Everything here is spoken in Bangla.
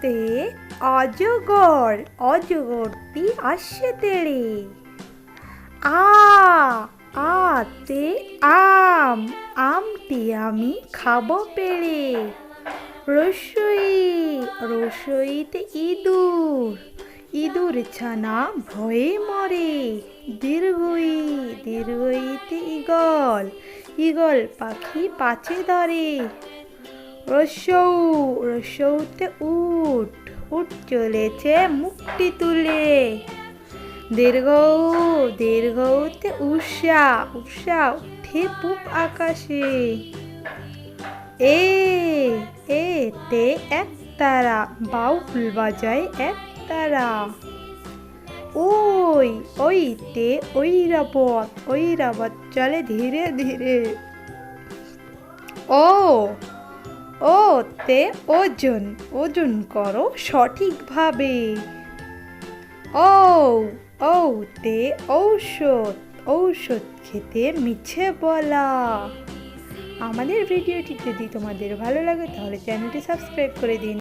আতে অজগর অজগরটি আসছে তেড়ে। আ আতে আম, আমটি আমি খাব পেড়ে। রসই, রসইতে ইঁদুর ইঁদুর ছানা ভয়ে মরে। দীর্ঘই, দীর্ঘইতে ইগল ইগল পাখি পাছে ধরে। রসৌ, রসৌতে উট উট চলেছে মুক্তি তুলে। দীর্ঘ, দীর্ঘতে উষা উষা উঠে পূব আকাশে। এ এতে এক তারা, বাউল বাজায় এক তারা। ওই ওইতে ঐরাবত ঐরাবত চলে ধীরে ধীরে। ও ওতে ওজন ওজন করো সঠিকভাবে। ও ও তে ঔষধ ঔষধ খেতে মিছে বলা। আমাদের ভিডিওটি যদি তোমাদের ভালো লাগে তাহলে চ্যানেলটি সাবস্ক্রাইব করে দিন।